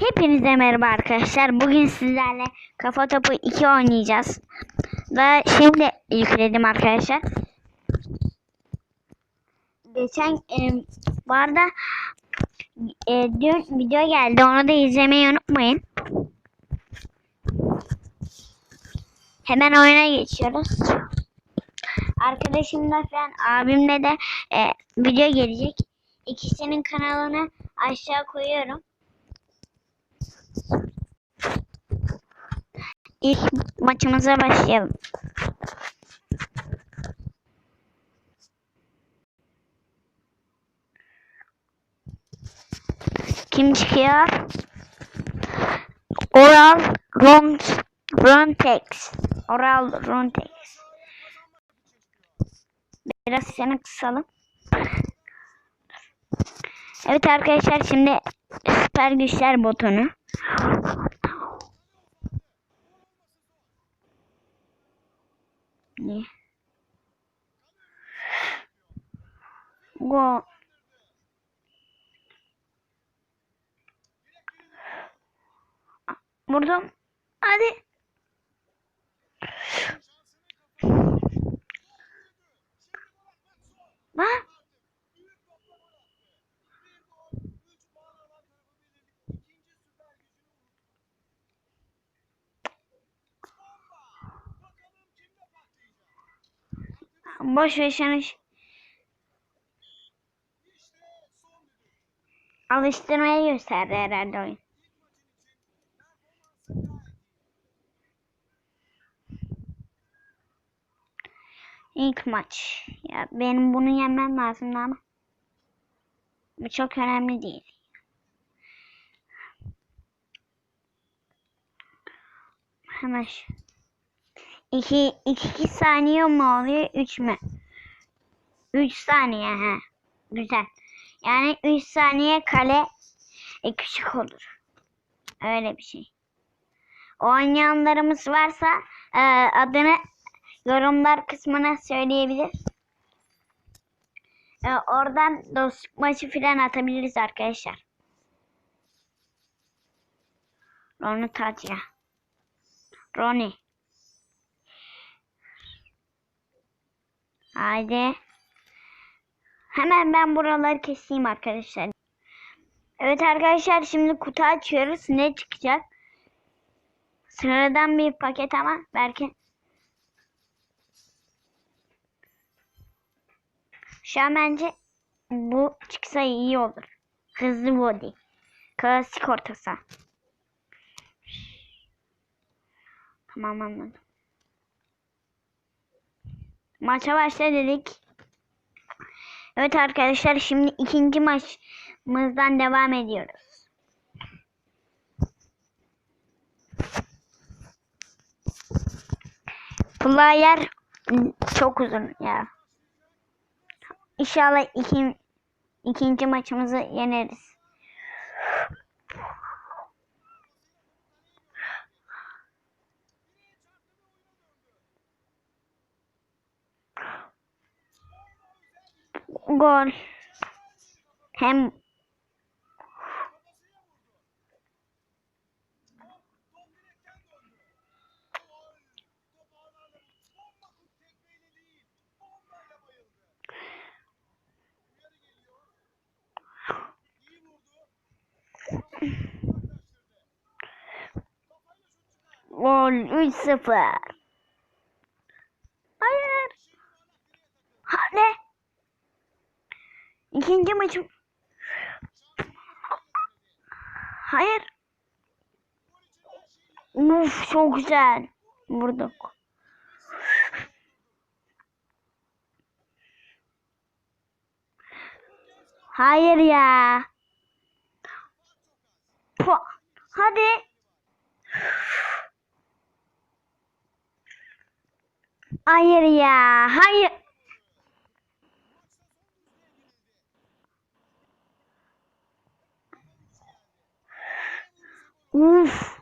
Hepinize merhaba arkadaşlar. Bugün sizlerle Kafa Topu 2 oynayacağız. Ve şimdi yükledim arkadaşlar. Geçen e, bu arada e, dün video geldi. Onu da izlemeyi unutmayın. Hemen oyuna geçiyoruz. Arkadaşımla falan abimle de e, video gelecek. İkisinin kanalını aşağı koyuyorum. İlk maçımıza başlayalım. Kim çıkıyor? Oral Ront Rontex. Oral Rontex. Biraz seni kısalım. Evet arkadaşlar şimdi süper güçler botonu. Ne? Go. Vurdum. Hadi. Lan. Boş ver şunu. Alıştırmaya gösterdi herhalde oyun. İlk maç. Ya benim bunu yenmem lazım ama. Bu çok önemli değil. Hemen şu. İki, iki, iki saniye mi oluyor? Üç mü? Üç saniye he. Güzel. Yani üç saniye kale e, küçük olur. Öyle bir şey. Oynayanlarımız varsa e, adını yorumlar kısmına söyleyebilir. E, oradan dostluk maçı falan atabiliriz arkadaşlar. Ronu Tatya. Roni. Haydi. Hemen ben buraları keseyim arkadaşlar. Evet arkadaşlar şimdi kutu açıyoruz. Ne çıkacak? Sıradan bir paket ama belki Şu an bence bu çıksa iyi olur. Hızlı body. Klasik ortası. Tamam anladım. Maça başla dedik. Evet arkadaşlar şimdi ikinci maçımızdan devam ediyoruz. Player çok uzun ya. İnşallah iki, ikinci maçımızı yeneriz. Gol. Hem gol 3-0. Hayır. Ha ne? İkinci maçım. Hayır. Uf çok güzel. Vurduk. Hayır ya. Hadi. Hayır ya. Hayır. Uf.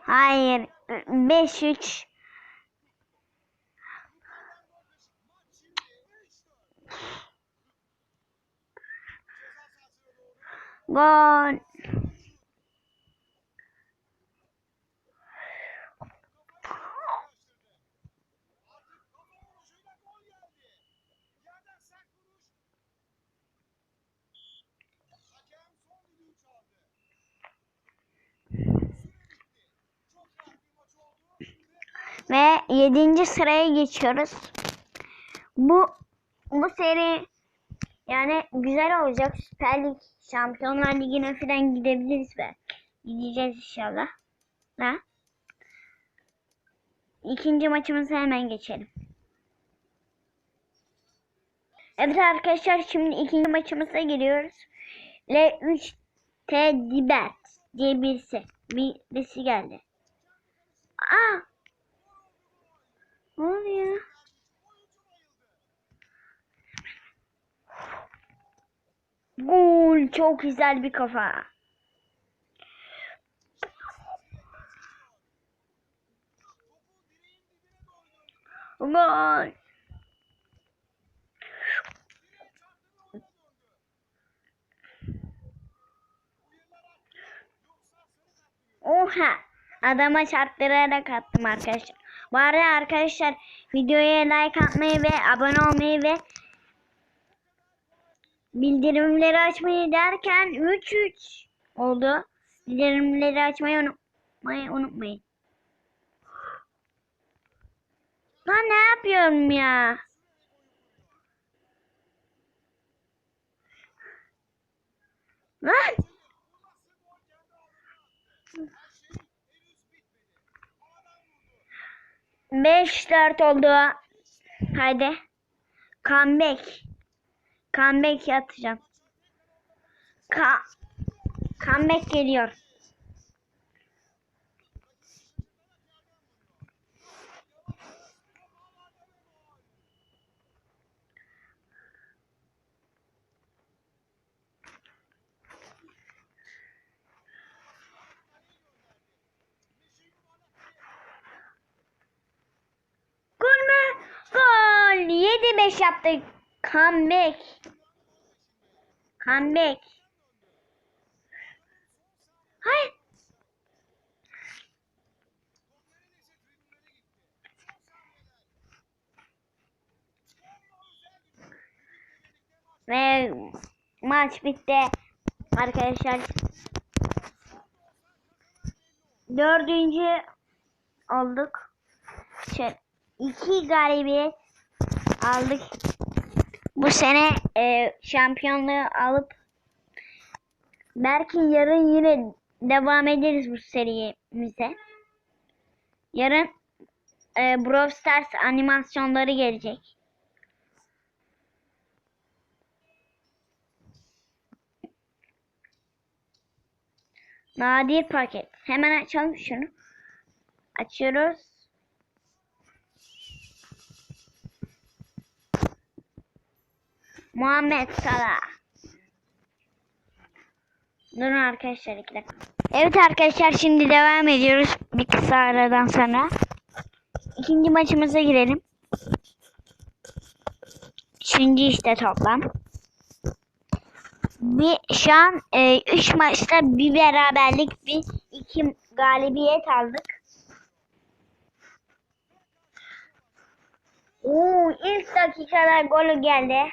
Hayır. 5-3 Gol. Ve 7. sıraya geçiyoruz. Bu bu seri yani güzel olacak. Süper Lig, Şampiyonlar Ligi'ne falan gidebiliriz be. Gideceğiz inşallah. Ha? İkinci maçımıza hemen geçelim. Evet arkadaşlar şimdi ikinci maçımıza giriyoruz. L3 T Dibert diye birisi. Birisi geldi. Aa! Ne? Gol çok güzel bir kafa. Gol. Oha. Adama çarptırarak attım arkadaşlar. Bu arada arkadaşlar videoya like atmayı ve abone olmayı ve bildirimleri açmayı derken 3-3 oldu. Bildirimleri açmayı unutmayı unutmayın. Lan ne yapıyorum ya? Lan! Beş dört oldu. Haydi. Comeback. Comeback atacağım. Ka comeback geliyor. Gol mü? Gol. 7-5 yaptık. Comeback. Comeback. Hayır. Ve maç bitti. Arkadaşlar. Dördüncü olduk. Şöyle iki galibiyet aldık. Bu sene e, şampiyonluğu alıp belki yarın yine devam ederiz bu serimize. Yarın e, Brawl Stars animasyonları gelecek. Nadir paket. Hemen açalım şunu. Açıyoruz. Muhammed Salah. Durun arkadaşlar iki dakika. Evet arkadaşlar şimdi devam ediyoruz bir kısa aradan sonra. İkinci maçımıza girelim. Üçüncü işte toplam. Bir, şu an 3 e, üç maçta bir beraberlik bir iki galibiyet aldık. Oo, ilk dakikalar golü geldi.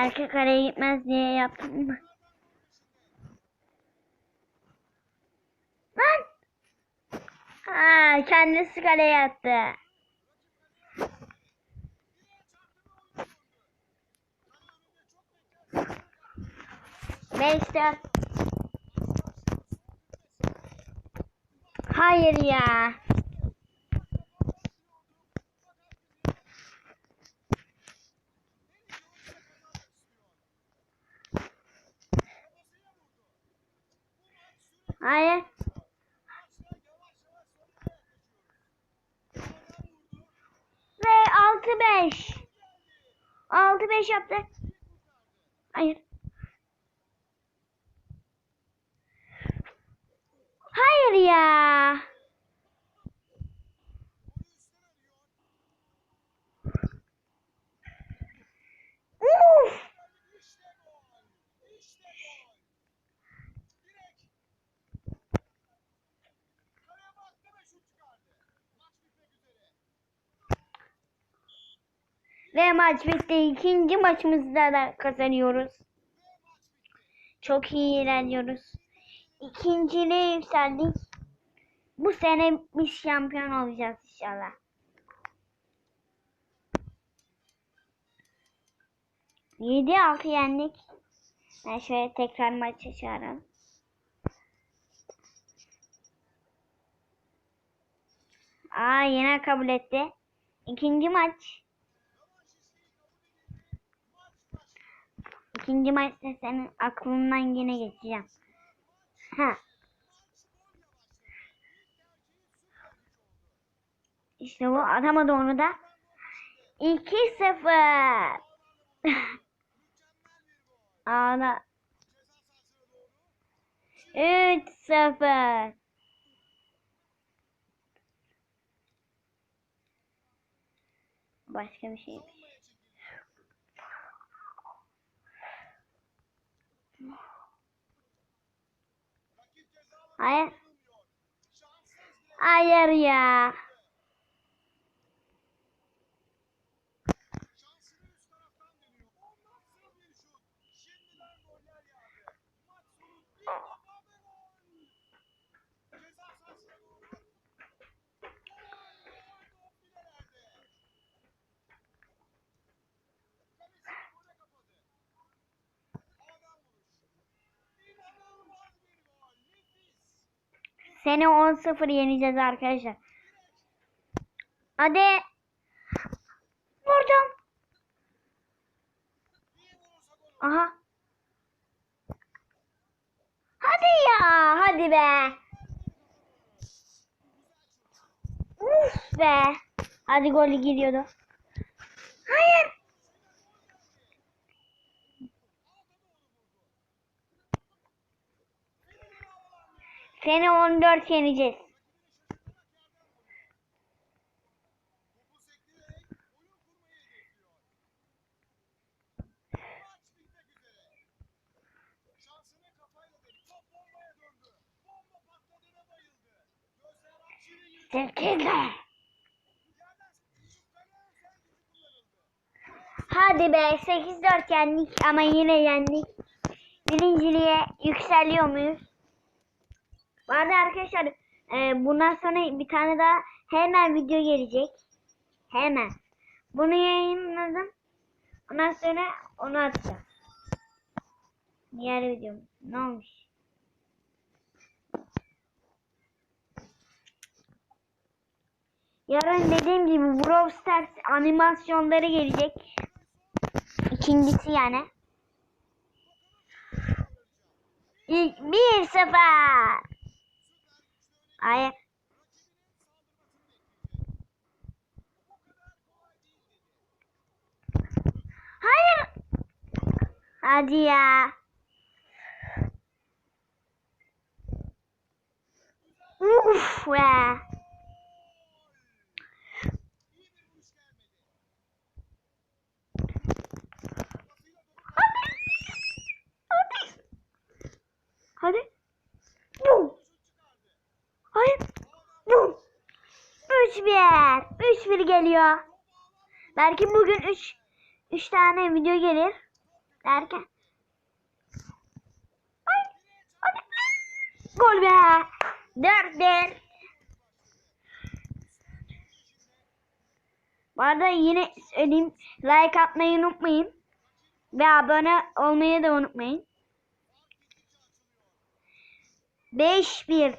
Belki kareye gitmez diye yaptım mı? Lan! Aa, kendisi kaleye attı. Neyse. Hayır ya. Hayır. Ve 6-5. 6-5 yaptı. Hayır. Hayır ya. Uf. Ve maç bitti. İkinci maçımızda da kazanıyoruz. Çok iyi ilerliyoruz. İkinciliğe yükseldik. Bu sene biz şampiyon olacağız inşallah. Yedi altı yendik. Ben şöyle tekrar maçı çağıralım. Aa yine kabul etti. İkinci maç. İkinci maçta senin aklından yine geçeceğim. Ha. İşte bu atamadı onu da. 2-0. Ağla. 3-0. Başka bir şey. Hayır. Hayır ya. Seni 10-0 yeneceğiz arkadaşlar. Hadi. Vurdum. Aha. Hadi ya. Hadi be. Uf be. Hadi golü giriyordu. Hayır. Seni 14 yeneceğiz. Sekizde. Hadi be 8-4 yendik ama yine yendik. Birinciliğe yükseliyor muyuz? Bu arada arkadaşlar e, bundan sonra bir tane daha hemen video gelecek. Hemen. Bunu yayınladım. Ondan sonra onu atacağım. Diğer videom. Ne olmuş? Yarın dediğim gibi Brawl Stars animasyonları gelecek. İkincisi yani. İlk 1-0. Hayır. Hayır. Hadi ya. Uf be. Hadi. Hadi. Bum. Hayır. Bum. 3-1. 3-1 geliyor. Belki bugün 3 3 tane video gelir. Derken. Ay, hadi. Gol be. 4-1. Bu arada yine söyleyeyim. Like atmayı unutmayın. Ve abone olmayı da unutmayın. 5-1.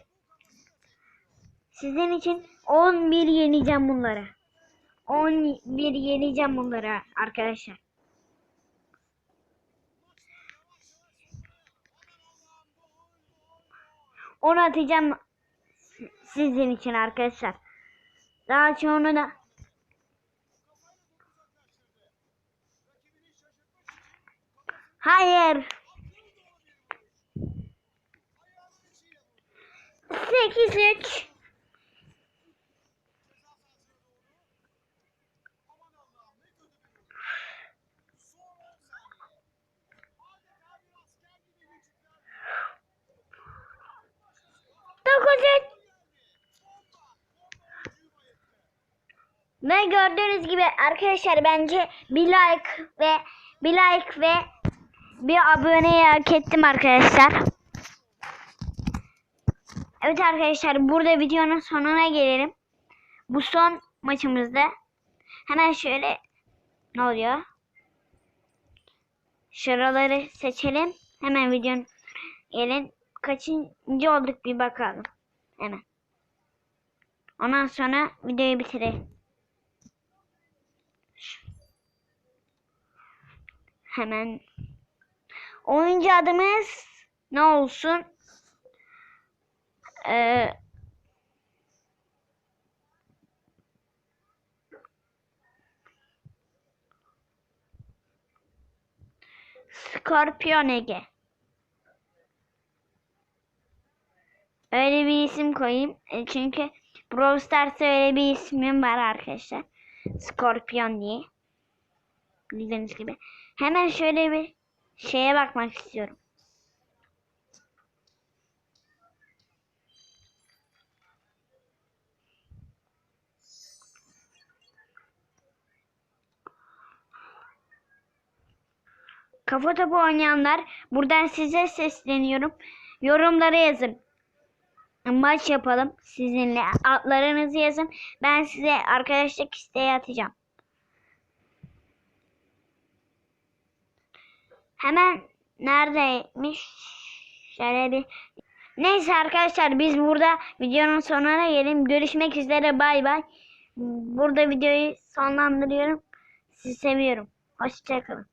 Sizin için 11 yeneceğim bunları. 11 yeneceğim bunları arkadaşlar. Onu atacağım si- sizin için arkadaşlar. Daha çoğunu da Hayır. 8 3 Dokuz üç. Ve gördüğünüz gibi arkadaşlar bence bir like ve bir like ve bir aboneyi hak ettim arkadaşlar. Evet arkadaşlar burada videonun sonuna gelelim. Bu son maçımızda. Hemen şöyle ne oluyor? Şuraları seçelim. Hemen videonun gelin. Kaçıncı olduk bir bakalım. Hemen. Ondan sonra videoyu bitirelim. Hemen. Oyuncu adımız ne olsun? Ee, Skorpion Ege. Öyle bir isim koyayım. E, Çünkü Brawl Stars'ta öyle bir ismim var arkadaşlar. Skorpion diye. Bildiğiniz gibi. Hemen şöyle bir şeye bakmak istiyorum. Kafa topu oynayanlar buradan size sesleniyorum. Yorumlara yazın. Maç yapalım sizinle. Adlarınızı yazın. Ben size arkadaşlık isteği atacağım. Hemen neredeymiş? Şöyle bir Neyse arkadaşlar biz burada videonun sonuna gelelim. Görüşmek üzere bay bay. Burada videoyu sonlandırıyorum. Sizi seviyorum. Hoşçakalın.